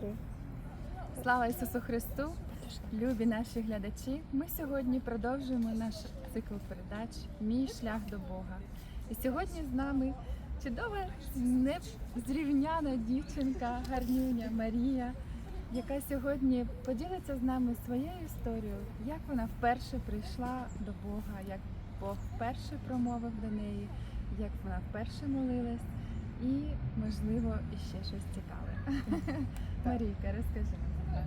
три. Слава Ісусу Христу! Любі наші глядачі! Ми сьогодні продовжуємо наш цикл передач Мій шлях до Бога. І сьогодні з нами чудова незрівняна дівчинка, гарнюня Марія, яка сьогодні поділиться з нами своєю історією, як вона вперше прийшла до Бога, як Бог вперше промовив до неї, як вона вперше молилась, і, можливо, іще щось цікаве. Марійка, розкажи.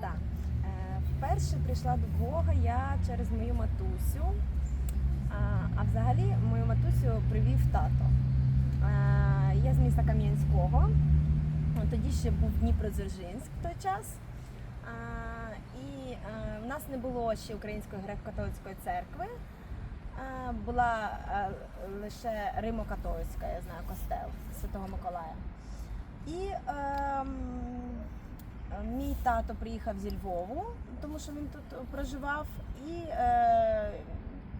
Так. Е, Вперше прийшла до Бога я через мою матусю. А, взагалі мою матусю привів тато. Е, Я з міста Кам'янського. Тоді ще був Дніпродзержинськ в той час. І е, в нас не було ще Української греко-католицької церкви. Була лише Римо-католицька, я знаю, костел Святого Миколая. І ем, Мій тато приїхав зі Львову, тому що він тут проживав, і е,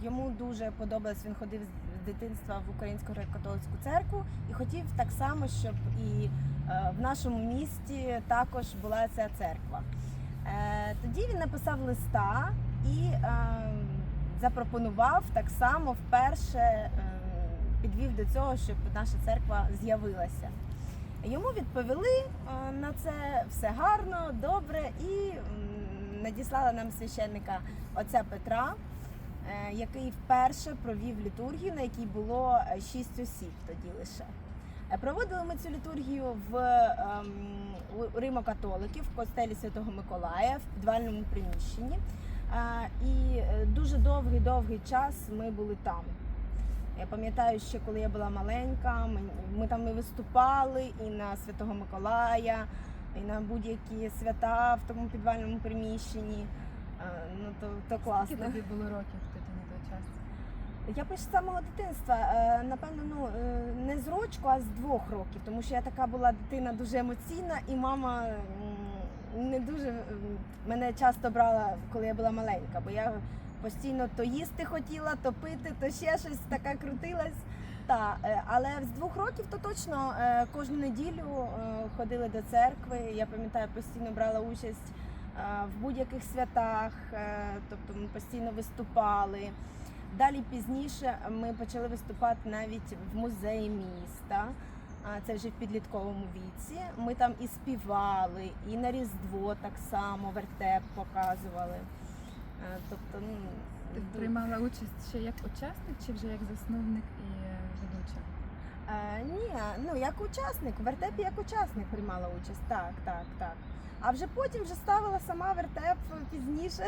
йому дуже подобалось. Він ходив з дитинства в Українську греко-католицьку церкву і хотів так само, щоб і е, в нашому місті також була ця церква. Е, тоді він написав листа і е, запропонував так само вперше е, підвів до цього, щоб наша церква з'явилася. Йому відповіли е, на це все гарно, добре, і надіслали нам священника отця Петра, е, який вперше провів літургію, на якій було е, шість осіб тоді лише. Проводили ми цю літургію в ем, Римо-католиків в костелі Святого Миколая в підвальному приміщенні. І дуже довгий-довгий час ми були там. Я пам'ятаю, ще коли я була маленька, ми, ми там і виступали і на Святого Миколая, і на будь-які свята в тому підвальному приміщенні. Е, Ну то, то класно. Скільки тобі було років тоді на той час? Я пишу з самого дитинства. Е, Напевно, ну е, не з рочку, а з двох років, тому що я така була дитина дуже емоційна, і мама не дуже мене часто брала, коли я була маленька, бо я постійно то їсти хотіла, то пити, то ще щось така крутилась. Та, е, але з двох років то точно е, кожну неділю е, ходили до церкви. Я пам'ятаю, постійно брала участь в будь-яких святах, тобто ми постійно виступали. Далі пізніше ми почали виступати навіть в музеї міста. Це вже в підлітковому віці. Ми там і співали, і на Різдво так само вертеп показували. Е, Тобто, ну Ти приймала участь ще як учасник чи вже як засновник і ведуча? Е, ні, ну як учасник, в вертепі як учасник приймала участь. Так, так, так. А вже потім вже ставила сама вертеп пізніше.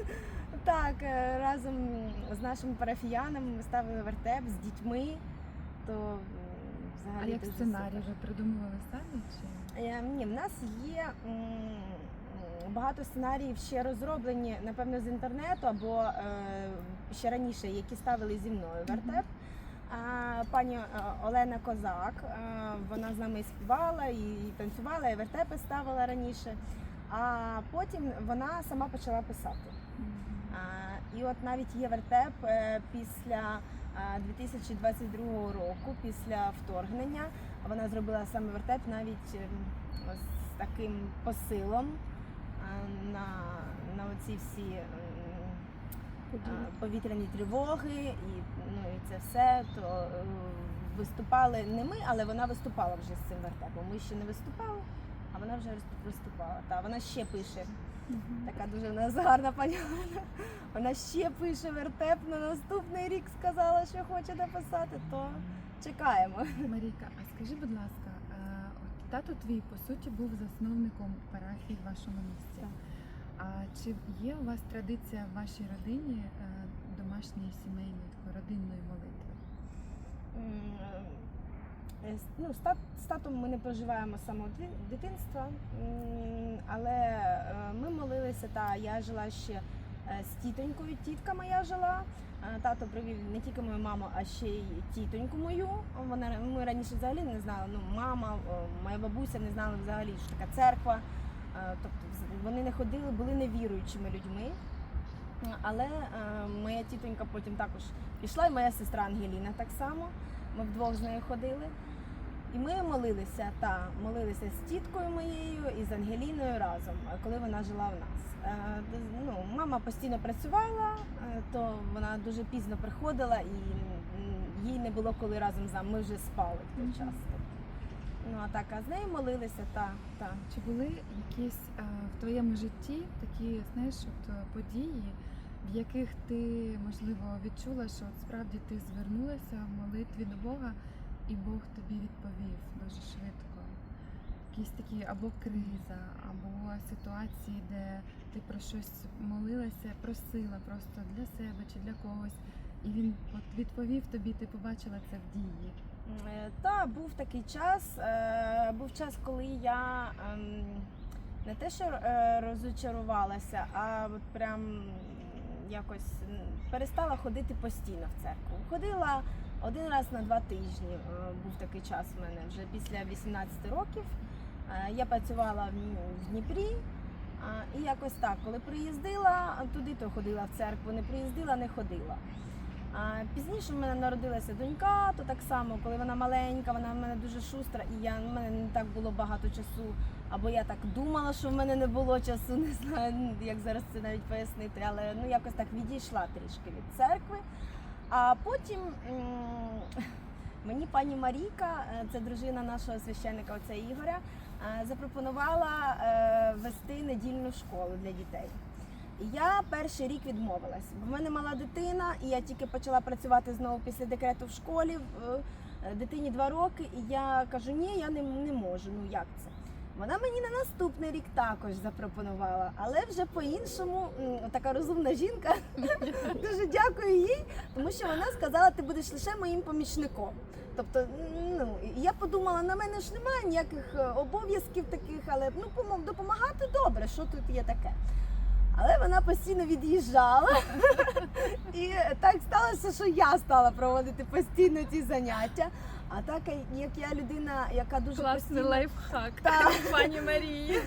так, е, разом з нашими парафіянами ми ставили вертеп з дітьми. То м, А як сценарій ви придумували самі? Чи Ні, в нас є багато сценаріїв ще розроблені, напевно, з інтернету або е, ще раніше, які ставили зі мною вертеп. А, пані е, Олена Козак, е, вона з нами і співала, і танцювала, і вертепи ставила раніше. А потім вона сама почала писати. І от навіть є вертеп е, після 2022 року, після вторгнення. Вона зробила саме вертеп навіть ем, з таким посилом на, на оці всі ем, повітряні тривоги і, ну, і це все. То е, виступали не ми, але вона виступала вже з цим вертепом. Ми ще не виступали, а вона вже виступала. Та вона ще пише Така дуже в нас гарна пані Вона ще пише вертеп на наступний рік сказала, що хоче написати, то чекаємо. Марійка, а скажи, будь ласка, е, тато твій по суті був засновником парафії в вашому місті. Так. А чи є у вас традиція в вашій родині е, домашньої сімейної такої родинної молитви? Е, Ну, з татом ми не проживаємо з самого дитинства, але е, ми молилися, та я жила ще з тітонькою, тітка моя жила. Е, Тато привів не тільки мою маму, а ще й тітоньку мою. Вона ми раніше взагалі не знали. Ну, мама, моя бабуся не знали взагалі, що така церква. Е, Тобто вони не ходили, були невіруючими людьми. Е, Але е, моя тітонька потім також пішла, і моя сестра Ангеліна так само. Ми вдвох з нею ходили. І ми молилися та молилися з тіткою моєю і з Ангеліною разом, е, коли вона жила в нас. Е, Ну, мама постійно працювала, е, то вона дуже пізно приходила і їй не було коли разом з нами. Ми вже спали в той час. Ну а так, а з нею молилися, та, та. Чи були якісь в твоєму житті такі, знаєш, от події, в яких ти можливо відчула, що от справді ти звернулася в молитві до Бога, і Бог тобі відповів дуже швидко? Якісь такі або криза, або ситуації, де ти про щось молилася, просила просто для себе чи для когось, і він відповів тобі, ти побачила це в дії. Е, Та був такий час. е, Був час, коли я ем, не те, що е, розочарувалася, а от прям якось перестала ходити постійно в церкву. Ходила один раз на два тижні. е, Був такий час в мене вже після 18 років. Е, Я працювала в в Дніпрі. І якось так, коли приїздила туди, то ходила в церкву, не приїздила, не ходила. Пізніше в мене народилася донька, то так само, коли вона маленька, вона в мене дуже шустра, і я в мене не так було багато часу. Або я так думала, що в мене не було часу, не знаю, ну, як зараз це навіть пояснити, але ну якось так відійшла трішки від церкви. А потім мені пані Марійка, е, це дружина нашого священника, отця Ігоря, е, запропонувала е, вести недільну школу для дітей. Я перший рік відмовилась, бо в мене мала дитина, і я тільки почала працювати знову після декрету в школі. Дитині два роки, і я кажу, ні, я не, не можу. Ну як це? Вона мені на наступний рік також запропонувала, але вже по-іншому така розумна жінка. Дуже дякую їй, тому що вона сказала, ти будеш лише моїм помічником. Тобто, ну я подумала, на мене ж немає ніяких е, обов'язків таких, але ну допомагати добре, що тут є таке. Але вона постійно від'їжджала. І так сталося, що я стала проводити постійно ці заняття. А так як я людина, яка дуже Класний постійно, лайфхак, Так. пані Марії.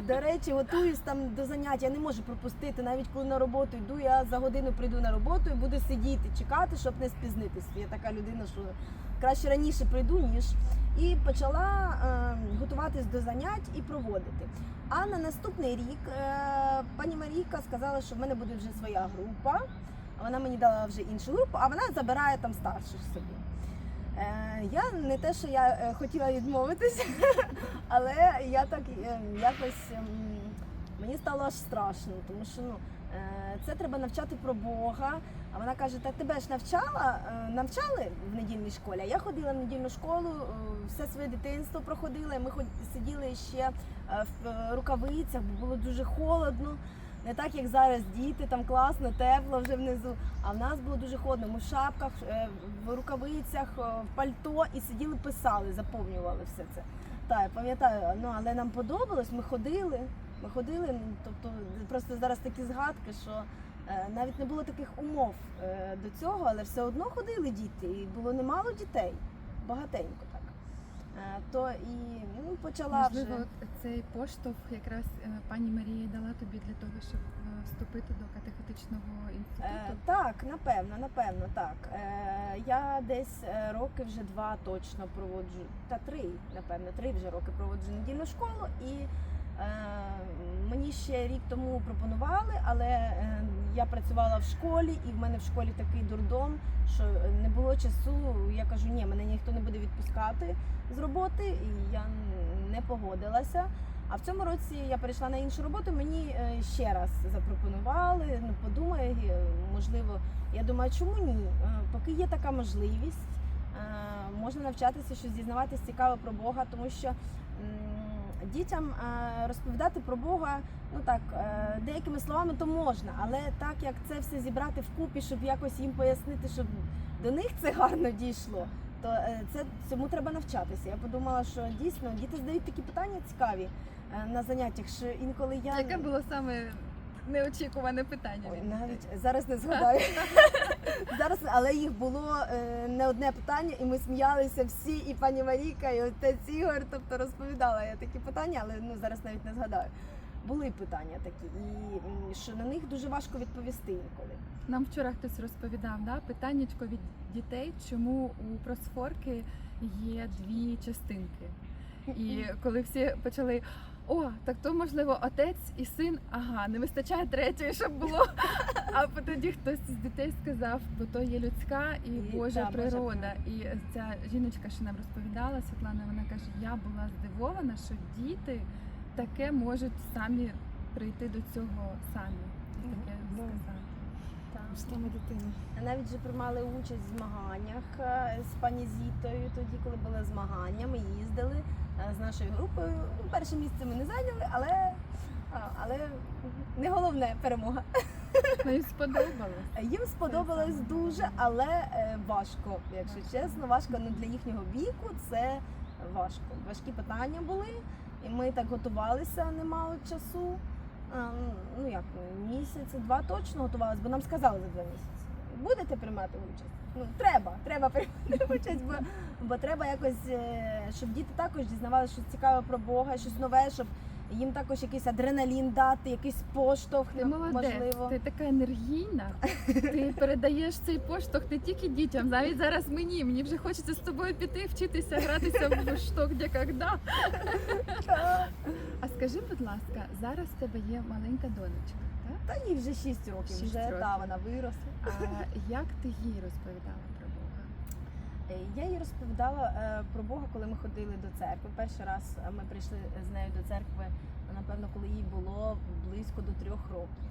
до речі, готуюсь там до занять, я не можу пропустити. Навіть коли на роботу йду, я за годину прийду на роботу і буду сидіти, чекати, щоб не спізнитися. Я така людина, що краще раніше прийду, ніж. І почала е, готуватись до занять і проводити. А на наступний рік е, пані Марійка сказала, що в мене буде вже своя група. Вона мені дала вже іншу групу, а вона забирає там старших собі. Е, я не те, що я е, хотіла відмовитися, але я так е, якось ем, мені стало аж страшно, тому що ну, це треба навчати про Бога. А вона каже: Та тебе ж навчала, навчали в недільній школі. Я ходила в недільну школу, все своє дитинство проходила. і Ми сиділи ще в рукавицях, бо було дуже холодно. Не так, як зараз діти, там класно, тепло вже внизу. А в нас було дуже холодно. Ми в шапках, е, в рукавицях, е, в пальто і сиділи, писали, заповнювали все це. Так, я пам'ятаю, ну але нам подобалось, ми ходили. Ми ходили, ну, тобто просто зараз такі згадки, що е, навіть не було таких умов до цього, але все одно ходили діти, і було немало дітей, багатенько то і ну, почала Можливо, вже. цей поштовх якраз е, пані Марія дала тобі для того, щоб е, вступити до катехетичного Е, інституту. так, напевно, напевно, так. Е, я десь е, роки вже два точно проводжу, та три, напевно, три вже роки проводжу недільну школу. І е, мені ще рік тому пропонували, але е, я працювала в школі, і в мене в школі такий дурдом, що не було часу. Я кажу, ні, мене ніхто не буде відпускати з роботи, і я не погодилася. А в цьому році я перейшла на іншу роботу. Мені е, ще раз запропонували. Ну подумай, е, можливо, я думаю, чому ні? Е, Поки є така можливість, е, можна навчатися щось дізнаватись цікаве про Бога, тому що дітям е, розповідати про Бога, ну так, е, деякими словами то можна, але так як це все зібрати вкупі, щоб якось їм пояснити, щоб до них це гарно дійшло. То е, це цьому треба навчатися. Я подумала, що дійсно діти задають такі питання цікаві на заняттях, що інколи я Яке було саме неочікуване питання? Ой, навіть зараз не згадаю. зараз, але їх було е, не одне питання, і ми сміялися всі, і пані Марійка, і отець Ігор. Тобто розповідала я такі питання, але ну зараз навіть не згадаю. Були питання такі, і що на них дуже важко відповісти інколи. Нам вчора хтось розповідав, да? питаннячко від дітей, чому у просфорки є дві частинки. І коли всі почали. О, так то можливо отець і син, ага, не вистачає третьої, щоб було. А тоді хтось з дітей сказав, бо то є людська і І, Божа та, природа. І ця жіночка, що нам розповідала, Світлана, вона каже: я була здивована, що діти таке можуть самі прийти до цього самі. Таке сказати. Саме дитина. Навіть вже приймали участь в змаганнях е, з пані Зітою, тоді, коли були змагання, ми їздили з нашою групою. Ну, перше місце ми не зайняли, але, але не головне перемога. І сподобалось. Їм сподобалось дуже, але е, важко, якщо чесно, важко ну, для їхнього віку це важко. Важкі питання були, і ми так готувалися немало часу. Ну як місяці, два точно готувалися, бо нам сказали за два місяці. Будете приймати участь? Ну треба, треба приймати участь, бо, бо треба якось, е, щоб діти також дізнавалися щось цікаве про Бога, щось нове, щоб їм також якийсь адреналін дати, якийсь поштовх, Ти молодець, можливо. ти така енергійна. Ти передаєш цей поштовх не тільки дітям, навіть зараз мені. Мені вже хочеться з тобою піти, вчитися, гратися в шток де когда. А скажи, будь ласка, зараз в тебе є маленька донечка, так? Та їй вже 6 років, Шість вже років. та вона виросла. А як ти їй розповідала Я їй розповідала е, про Бога, коли ми ходили до церкви. Перший раз е, ми прийшли з нею до церкви, напевно, коли їй було близько до трьох років.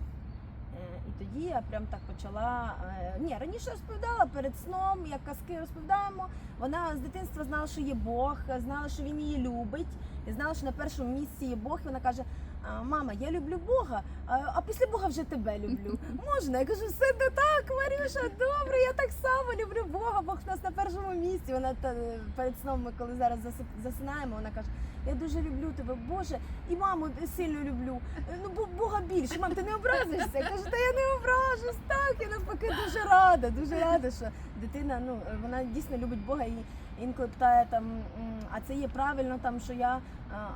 Е, І тоді я прям так почала. е, Ні, раніше розповідала перед сном, як казки розповідаємо. Вона з дитинства знала, що є Бог, знала, що він її любить, і знала, що на першому місці є Бог. І вона каже: «А, Мама, я люблю Бога, а після Бога вже тебе люблю. Можна? Я кажу, все не так, Марюша, добре, я так само люблю Бога, Бог у нас на першому місці. Вона та, перед сном, ми коли зараз засинаємо, вона каже, я дуже люблю тебе, Боже, і маму сильно люблю. Ну, бо Бога більше. Мам, ти не образишся? Я кажу, та я не ображусь, так, я навпаки дуже рада, дуже рада, що дитина, ну, вона дійсно любить Бога і інколи питає там, а це є правильно, там, що я,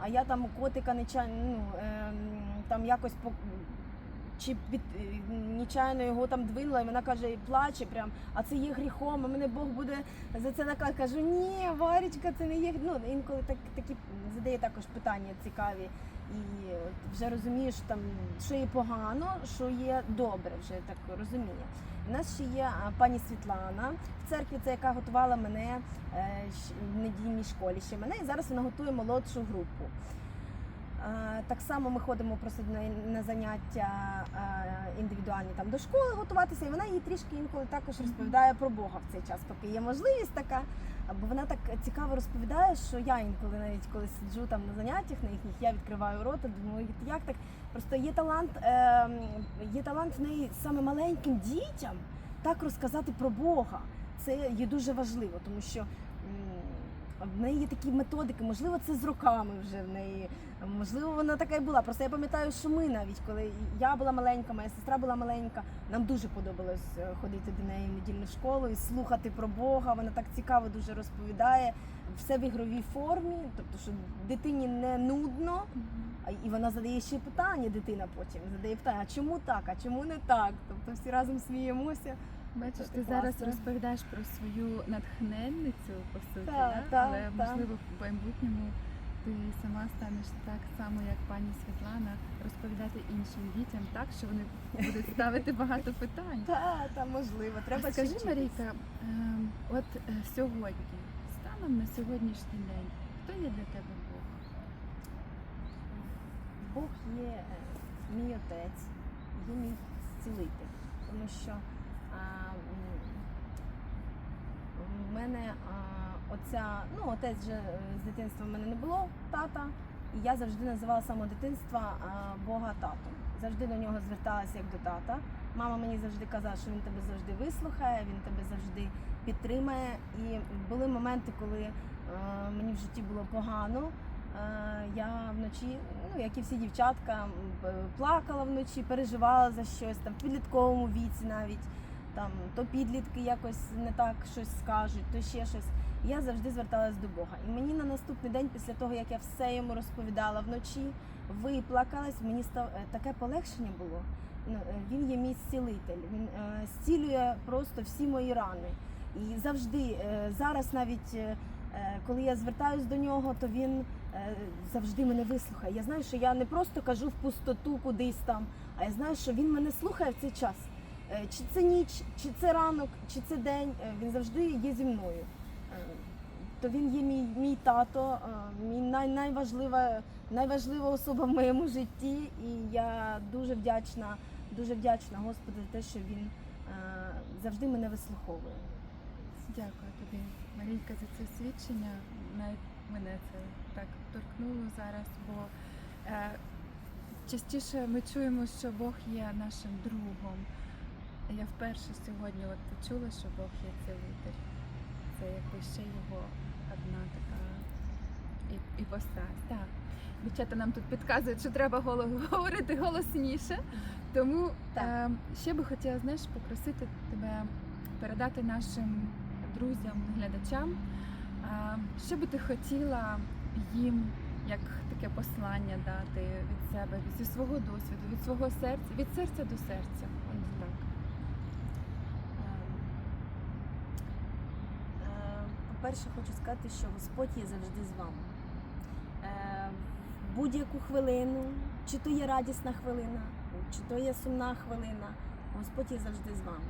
а, я там котика нечайно, ну, ем, там якось чи під е, нечайно його там двинула, і вона каже, і плаче прям, а це є гріхом, а мене Бог буде за це наказувати. Кажу, ні, Варічка, це не є. Ну інколи так такі задає також питання цікаві. І вже розумієш там, що є погано, що є добре, вже так розуміння. У нас ще є пані Світлана в церкві, це яка готувала мене е, в недільній школі ще мене, і зараз вона готує молодшу групу. Е, Так само ми ходимо просто на, заняття е, індивідуальні там до школи готуватися, і вона їй трішки інколи також розповідає про Бога в цей час, поки є можливість така. Бо вона так цікаво розповідає, що я інколи навіть коли сиджу там на заняттях на їхніх, я відкриваю рота, думаю, як так? Просто є талант, е, є талант в неї саме маленьким дітям так розказати про Бога. Це є дуже важливо, тому що в неї є такі методики, можливо, це з роками вже в неї. Можливо, вона така і була. Просто я пам'ятаю, що ми навіть, коли я була маленька, моя сестра була маленька, нам дуже подобалось е, ходити до неї в недільну школу і слухати про Бога. Вона так цікаво дуже розповідає все в ігровій формі, тобто, що дитині не нудно, і вона задає ще питання, дитина потім задає питання, а чому так, а чому не так? Тобто всі разом сміємося. Бачиш, ти зараз розповідаєш про свою натхненницю, по суті, Так, да? так, але так. можливо в майбутньому ти сама станеш так само, як пані Світлана, розповідати іншим дітям так, що вони будуть ставити багато питань. Та, та можливо, треба а скажи. Марійка, ем, от е, сьогодні, станом на сьогоднішній день, хто є для тебе Бог? Бог є е, мій отець, є мій зцілитель, тому що в мене оця, ну отець вже е, з дитинства в мене не було тата, і я завжди називала самого дитинства Бога татом. Завжди до нього зверталася як до тата. Мама мені завжди казала, що він тебе завжди вислухає, він тебе завжди підтримає. І були моменти, коли е, мені в житті було погано. Е, Я вночі, ну як і всі дівчатка, плакала вночі, переживала за щось там в підлітковому віці навіть. Там то підлітки якось не так щось скажуть, то ще щось. Я завжди зверталась до Бога. І мені на наступний день, після того як я все йому розповідала вночі, виплакалась, мені став е, таке полегшення було. Ну, е, Він є мій зцілитель. Він е, зцілює просто всі мої рани. І завжди, зараз навіть Коли я звертаюсь до нього, то він завжди мене вислухає. Я знаю, що я не просто кажу в пустоту кудись там, а я знаю, що він мене слухає в цей час. Е, Чи це ніч, чи це ранок, чи це день, е, він завжди є зі мною. Е, То він є мій, мій тато, мій най, найважлива, найважлива особа в моєму житті. І я дуже вдячна, дуже вдячна Господу за те, що він завжди мене вислуховує. Дякую тобі, Марійка, за це свідчення. Навіть мене це так торкнуло зараз, бо е, частіше ми чуємо, що Бог є нашим другом. Я вперше сьогодні от почула, що Бог є цілитель. Це якби ще його одна така і, іпостась. Так. Дівчата нам тут підказують, що треба голо- говорити голосніше. Тому е, ще би хотіла знаєш, попросити тебе передати нашим друзям, глядачам, е, що би ти хотіла їм як таке послання дати від себе, зі свого досвіду, від свого серця, від серця до серця. Ось так. Е, По-перше, хочу сказати, що Господь є завжди з вами. Е, В будь-яку хвилину, чи то є радісна хвилина, чи то є сумна хвилина, Господь є завжди з вами.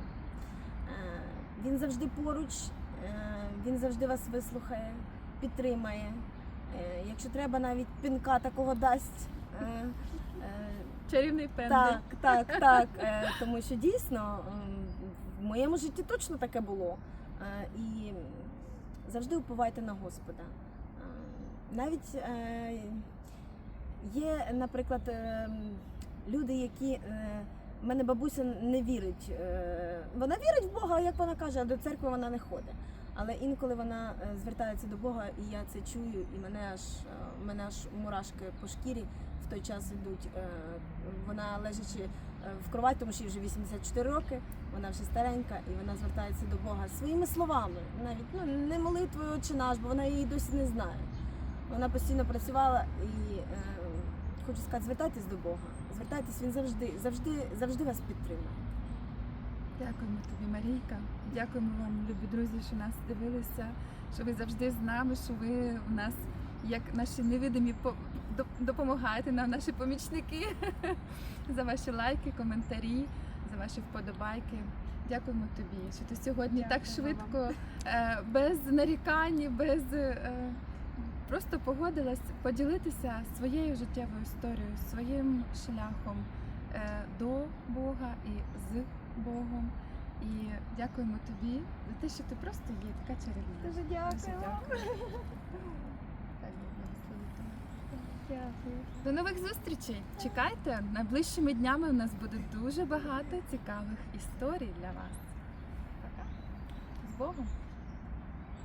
Е, Він завжди поруч, е, він завжди вас вислухає, підтримає. Е, Якщо треба, навіть пінка такого дасть. Е, е, Чарівний пендель. так, так, так. Е, Тому що дійсно в моєму житті точно таке було. Е, І завжди уповайте на Господа. Е, Навіть е, є, наприклад, ем, люди, які. е, мене бабуся не вірить. е, Вона вірить в Бога, як вона каже, а до церкви вона не ходить. Але інколи вона е, звертається до Бога, і я це чую, і мене аж е, мене аж мурашки по шкірі в той час йдуть. Е, Вона лежачи е, в кроваті, тому що їй вже 84 роки, вона вже старенька, і вона звертається до Бога своїми словами, навіть ну не молитвою «Отче наш, бо вона її досі не знає. Вона постійно працювала і е, хочу сказати, звертайтесь до Бога. Звертайтесь, він завжди, завжди, завжди вас підтримає. Дякуємо тобі, Марійка. Дякуємо вам, любі друзі, що нас дивилися, що ви завжди з нами, що ви у нас, як наші невидимі, допомагаєте нам, наші помічники, за ваші лайки, коментарі, за ваші вподобайки. Дякуємо тобі, що ти сьогодні так швидко, е, без нарікань, без е, просто погодилась поділитися своєю життєвою історією, своїм шляхом е, до Бога і з Богом. І дякуємо тобі за те, що ти просто є така чарівна. Дуже Дуже дякую. дякую. Хай Бог благословить тебе. Дякую. До нових зустрічей! Чекайте, найближчими днями у нас буде дуже багато цікавих історій для вас. Пока. З Богом!